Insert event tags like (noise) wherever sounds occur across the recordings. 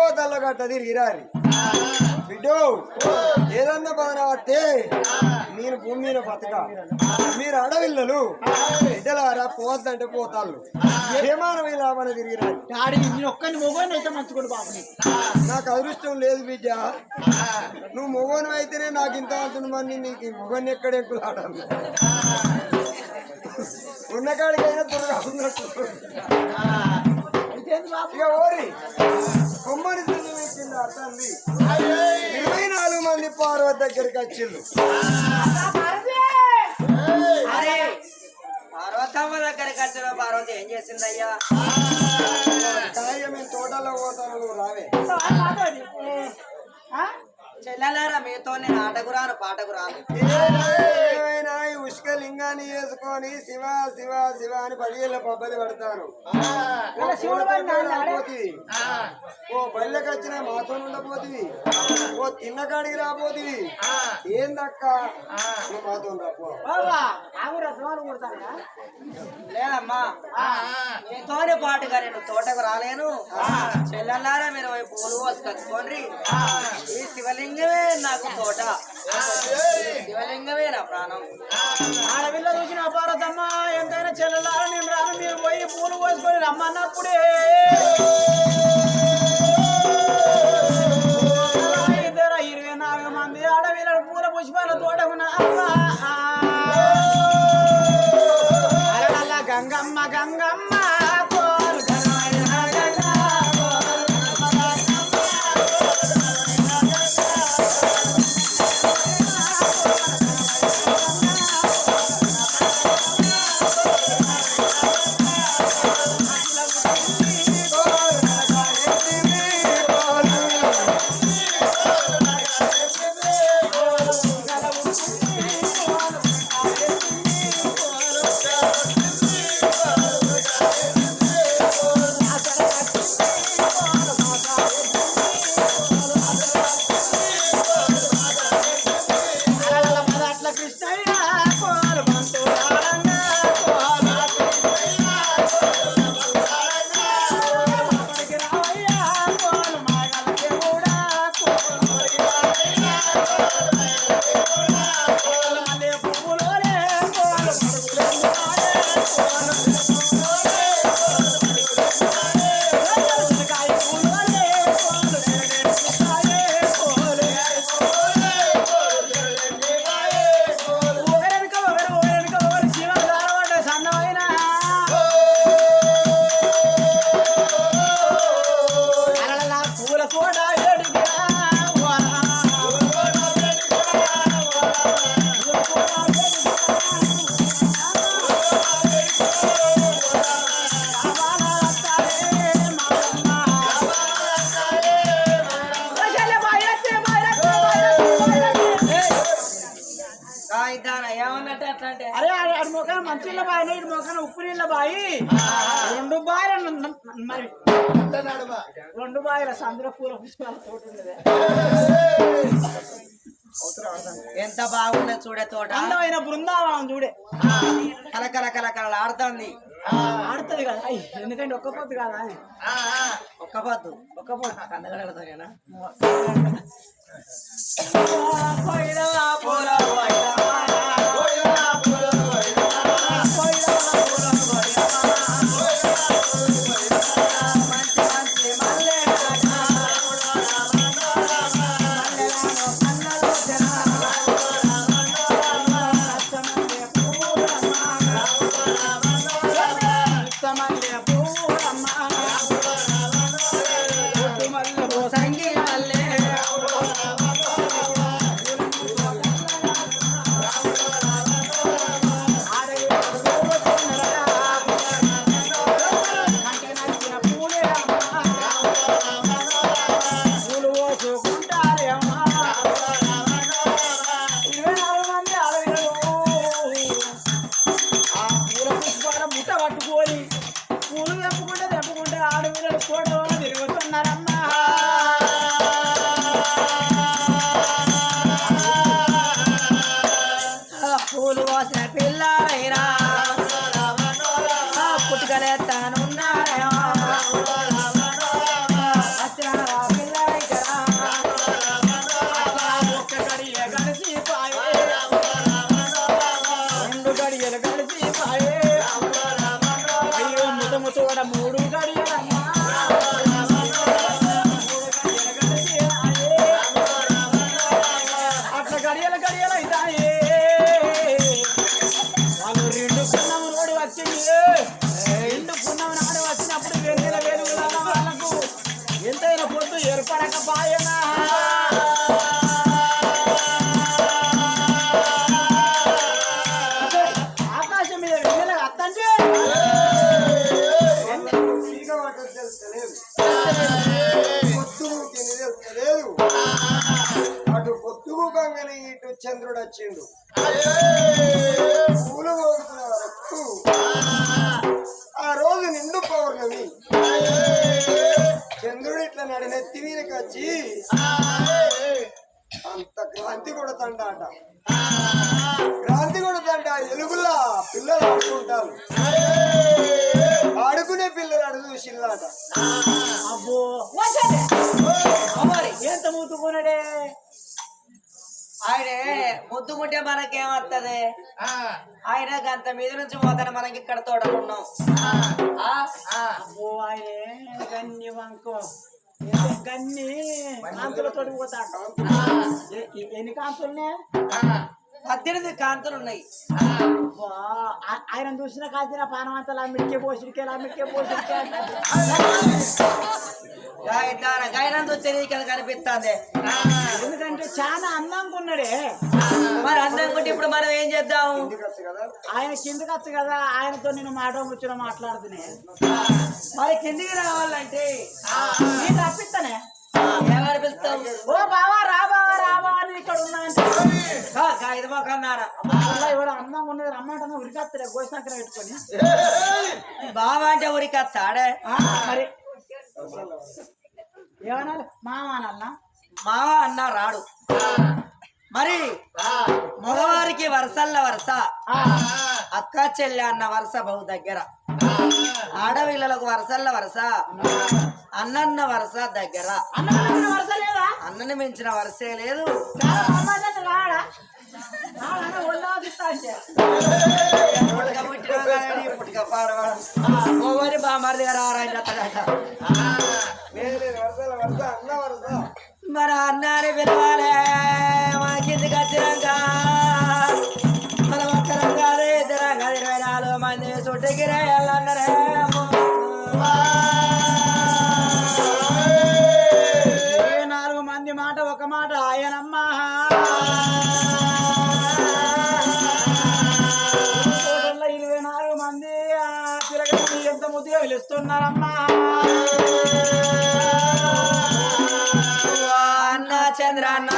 ఎట్లా పోతల్ల గట్ట తిరిగి రారి బిడ్డో ఏదన్నా బాధ పడితే నేను భూమి మీద బతక. మీరు అడవిల్లలు బిడ్డలారా పోద్దంటే పోతాళ్ళు. ఏమానం ఇలా మన తిరిగి రారి డాడీ నేను ఒక్కని మొగోని అయితే మంచుకోడు బాబు నీకు. అదృష్టం లేదు బిడ్డ. నువ్వు మొగోను అయితేనే నాకు ఇంత అవుతుంది మరి నీకు ఈ మొగన్ని ఎక్కడ ఎక్కులాడాలి? ఉన్న కాడికైనా త్వరగా ఉన్నట్టు అయితే ఏంది బాబు? ఇక ఓరి. కొమ్మని కింద అర్థంది ఇరవై నాలుగు మంది పార్వతి దగ్గరికి వచ్చిండు అరే పార్వతమ్మ దగ్గరికి వచ్చిన పార్వతి ఏం చేసిందయ్యా? మేము తోటలో పోతాను నువ్వు రావే. ఆ? చెల్లెలారా మీతో నేను ఆటకు రాను పాటకు రాను ఏమైనా ఈ ఉష్క లింగాన్ని వేసుకొని శివ శివ శివ అని పదివేల బొబ్బలి. రాబోతివి. ఓ బళ్ళకి వచ్చిన మాతో ఉండబోతివి ఓ తిన్నకాడికి రాబోతివి ఏందక్క? నువ్వు మాతో లేదమ్మా మీతోనే పాటుగా నేను తోటకు రాలేను. చెల్లెలారా మీరు పోయి పూలు కోసుకొచ్చుకోండి ఈ శివలింగమే నాకు తోట. శివలింగమే నా ప్రాణం. ఆడపిల్ల చూసిన అపారతమ్మ ఎంతైనా చెల్లెలారా నేను రాను మీరు పోయి పూలు పోసుకొని రమ్మన్నప్పుడే ఇద్దరు ఇరవై నాలుగు మంది ఆడపిల్లలు పూల పుష్పాల తోటకున్న అమ్మా. ఆడి మొక్కన మంచి నీళ్ళ బాయి ఇటు మొక్కన ఉప్పు నీళ్ళ బాయి. రెండు బాయిలు మరి రెండు బాయిల సందులో పూల పుష్పాల తోట ఎంత బాగున్నది చూడే తోట. అందమైన బృందావనం చూడే. కలకల కలకల ఆడుతుంది. ఆడుతుంది కదా ఎందుకంటే ఒక్క పొద్దు కదా ఒక్క పొద్దు. ఒక్క పొద్దు. కందగడతానేనా తెలుస్తలేదు పొత్తుకు తిని తెలుస్తలేదు అటు పొత్తుకు కంగని ఇటు చంద్రుడు వచ్చిండు. పూలు మోగుతున్న వరకు ఆ రోజు నిండు పౌర్ణమి. చంద్రుడు ఇట్లా నడినెత్తి మీదకి వచ్చి అంత క్రాంతి కొడుతండాట. క్రాంతి కొడుతంట ఎలుగుల్లా పిల్లలు ఆడుకుంటారు. చూసిల్లాట అబ్బో. అమ్మరి ఎంత మూతుకున్నాడే ఆయనే ముద్దుకుంటే మనకేమత్తది? ఆయన గంత మీద నుంచి పోతాడు మనకి ఇక్కడ తోటలున్నాం ఆ? అబ్బో ఆయనే గన్ని వంకో. గన్ని కాంతులతో పోతాడు. ఎన్ని కాంతులునే పద్దెనిమిది కాంతులు ఉన్నాయి. ఆయన చూసిన కాల్చిన పానవంతలా మిడికే పోసిడికే మిడికే పోసిడికే గైనందు తెలియక కనిపిస్తుంది. ఎందుకంటే చాలా అందంగా ఉన్నాడే. మరి అనుకుంటే ఇప్పుడు మనం ఏం చేద్దాం? ఆయన కిందకి వచ్చు కదా ఆయనతో నేను మాట ముచ్చిన మాట్లాడుతున్నా. మరి కిందికి రావాలంటే పెట్టుకొని. (laughs) బావ అంటే ఊరికొస్తాడే ఆ, మరి. ఏమనాలి మామ అనాలనా మావ అన్న రాడు. మరి మగవారికి వరసల్ల వరస ఆ, అక్క చెల్లె అన్న వరస బహు దగ్గర. ఆడపిల్లలకు వరసల్ల వరస అన్నన్న వరస దగ్గర. అన్నని మించిన వరసే లేదు. (laughs) పుట్టుక పాడవాడు ఓవరి బామర్ది గారు ఆరాయణ అన్న అన్న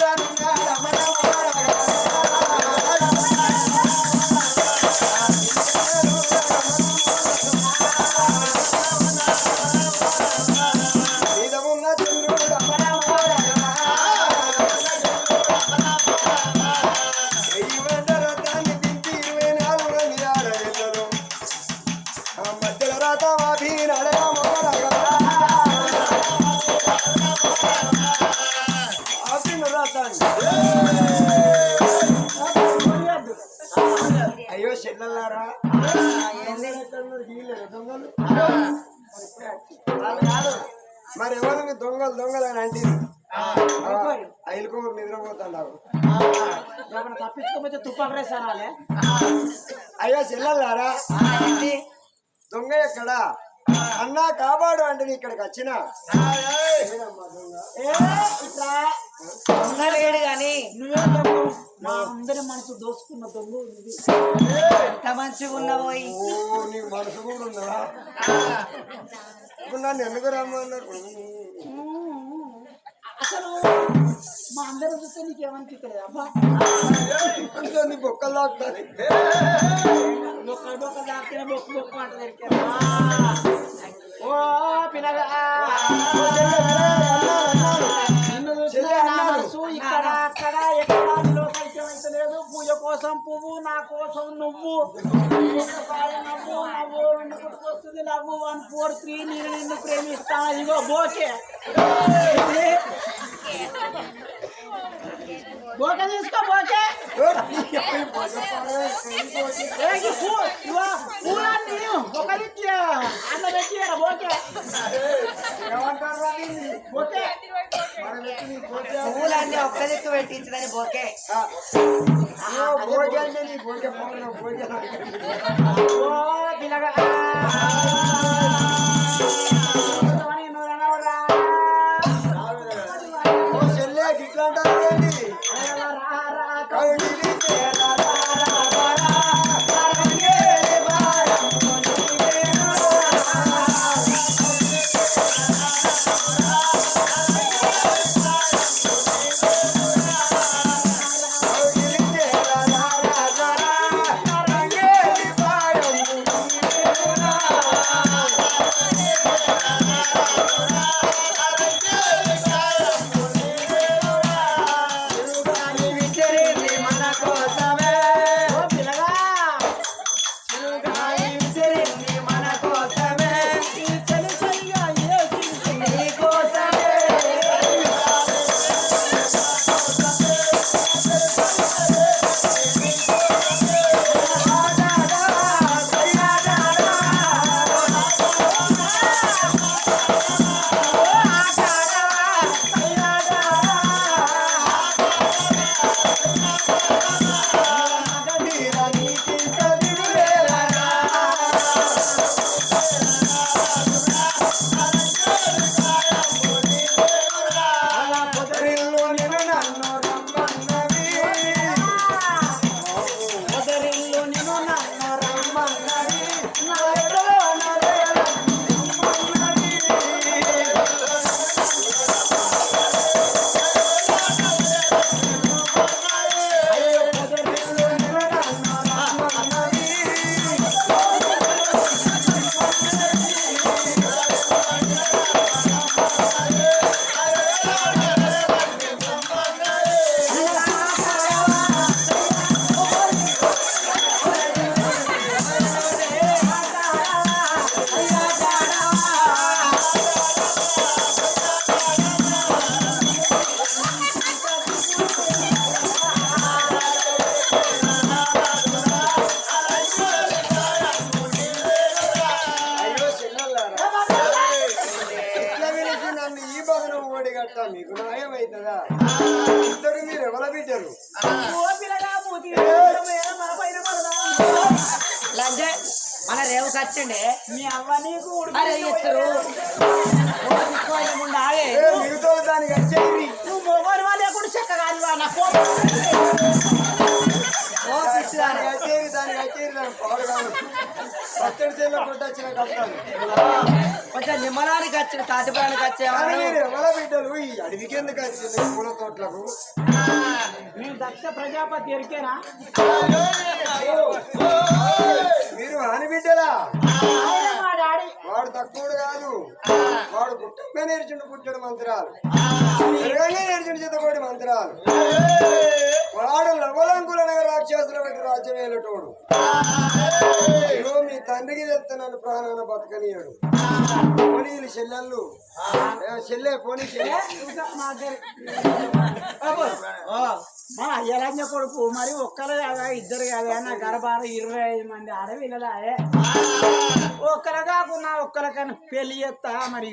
కింది మరి ఎవరిని దొంగలు దొంగలు అని అంటే ఐలుకోరు నిద్రపోతున్నారు ఏమైనా తప్పించుకోకపోతే తుపాకు రేసారాలే అయ్యో చెల్లెల్లారా దొంగ ఎక్కడా? అన్నా కాపాడు అంటే ఇక్కడికి వచ్చిన. ఉండలేడు గాని నువ్వే దొంగ మా అందరి మనసు దోసుకున్న దొంగ ఎంత మంచిగా ఉన్నవోయి నీ మనసు కూడా ఇప్పుడు నన్ను ఎందుకు రమ్మన్నారు? అసలు మా అందరం చూస్తే నీకేమనిపించలేదు అబ్బా. నీ బొక్కలు లాగుతుంది బొక్క బొక్క దాకిన బొక్క బొక్క అంట దొరికారు ఓ పిల్లగా కోసం పువ్వు నా కోసం నువ్వు. నవ్వు నవ్వు రెండు వస్తుంది. నవ్వు వన్ ఫోర్ త్రీ నేను నిన్ను ప్రేమిస్తాను ఇగో బోకే. బోకే తీసుకో బోకే. పూలన్నీ అన్న బోకే. ఏమంటారు బోకే. పువ్వులన్నీ ఒక్క దిక్కు పెట్టించదని బోకే. భోజనం పిల్లగా నన్ను ఈ భవనం ఓడిగట్ట మీకు న్యాయం అవుతుందా ఇద్దరు మీరు ఎవర బిడ్డరు మన రేవుకి వచ్చిండే మీ అవ్వ నీకు ఏ మిగతా దానికి వచ్చేది నువ్వు మొగరు వాళ్ళే కూడా చెక్క కాదు నా కోపం. దానికి వచ్చేది దానికి వచ్చేది దానికి పాడు కాదు. పచ్చడి చేలో కొట్టొచ్చిన కష్టాలు. కొంచెం నిమ్మలానికి వచ్చిన తాటిపానికి మీరు ఎవర బిడ్డలు ఈ అడవికి ఎందుకు వచ్చింది పూల తోటలకు? మేము దక్ష ప్రజాపతి ఎరికేనా? మీరు హాని బిడ్డలా? వాడు తక్కువడు కాదు. వాడు పుట్టంగా నేర్చుండు పుట్టడు మంత్రాలు. పెరగంగా నేర్చుండు చేతకోటి మంత్రాలు. వాడు లవలంకులనగా రాక్షసుల రాజ్యం ఇగో మీ తండ్రికి చెప్తున్నాను ప్రాణాన బతకనీయడు పోనీలు చెల్లెళ్ళు చెల్లె పోనీ మా దగ్గర. మా కొడుకు మరి ఒక్కరు కాదా ఇద్దరు కాదా నా గర్భాలు ఇరవై ఐదు మంది ఆడవిల్లలాయే ఒక్కరు కాకుండా ఒక్కరికైనా పెళ్ళి చేస్తా మరి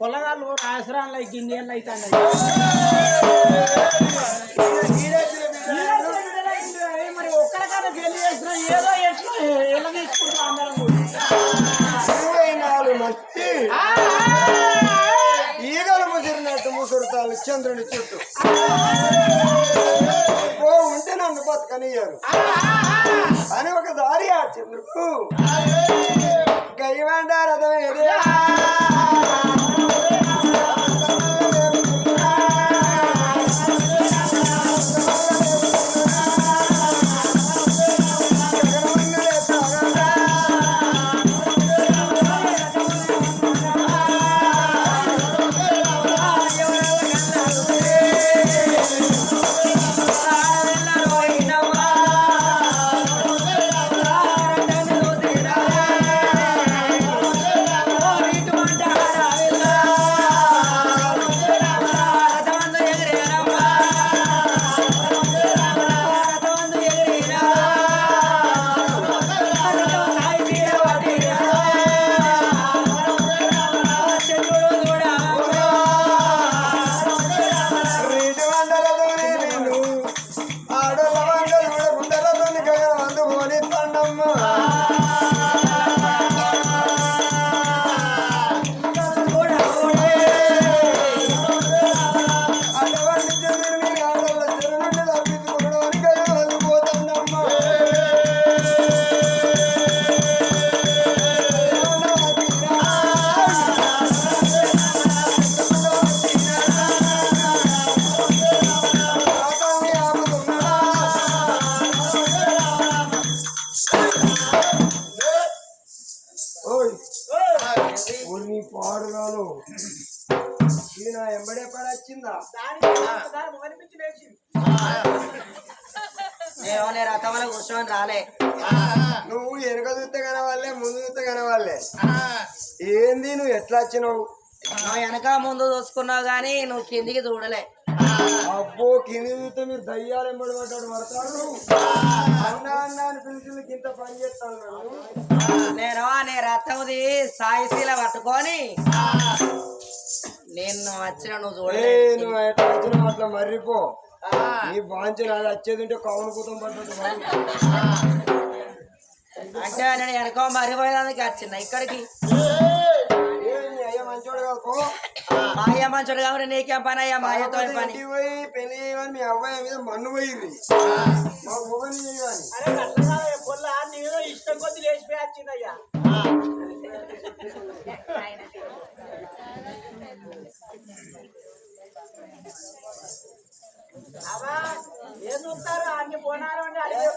పొలగాళ్ళు ఆశ్రమంలో గింజలు అవుతాయి ఏదో ఎట్లా ఎలా తీసుకుంటాం అందరం కూడా. ఇరవై నాలుగు మట్టి. ఆ, ఈగలు ముసిరినట్టు ముసురుతాలు చంద్రుని చుట్టూ. ఓ ఉంటే నన్ను బతకనియ్యారు. అని ఒకసారి ఆ చంద్రుడు. నీ పాడుగాను. ఈయన ఎంబడే పడొచ్చిందా నేను రథంలో కూర్చొని రాలే. నువ్వు వెనక చూస్తే కనవాలే ముందు చూస్తే కనవాలే ఏంది నువ్వు ఎట్లా వచ్చినావు? నువ్వు వెనక ముందు చూసుకున్నావు కానీ నువ్వు కిందికి చూడలే. అబ్బో కింది చూస్తే మీరు దయ్యాలు ఎంబడి పడ్డాడు పడతాడు అన్న అన్న అని పిలిచి ఇంత పని చేస్తాను నేను నీ రథంది సాయిశీల పట్టుకొని. నేను వచ్చిన నువ్వు ఏ చూడలేదు. నువ్వు ఎట్లా వచ్చినావు అట్లా మర్రిపో. నీ బాంచు నాది వచ్చేది ఉంటే కౌను కూతం మరి. అంటే నేను వెనక మరిపోయేదానికి వచ్చిన ఇక్కడికి. మంచోడు కాదు మా అయ్య మంచోడు కాబట్టి నీకేం పని? అయ్యా మా అయ్యతో పని పోయి పెళ్ళి చేయమని మీ అబ్బాయి మీద మన్ను పోయింది. మాకు మొగని చేయమని అరే అట్లా పొల్ల నేను ఇష్టం కొద్ది లేచిపోయి వచ్చిందయ్యా అవా ఏం చూస్తారు? అన్ని పోనాలు అంటే అడిగి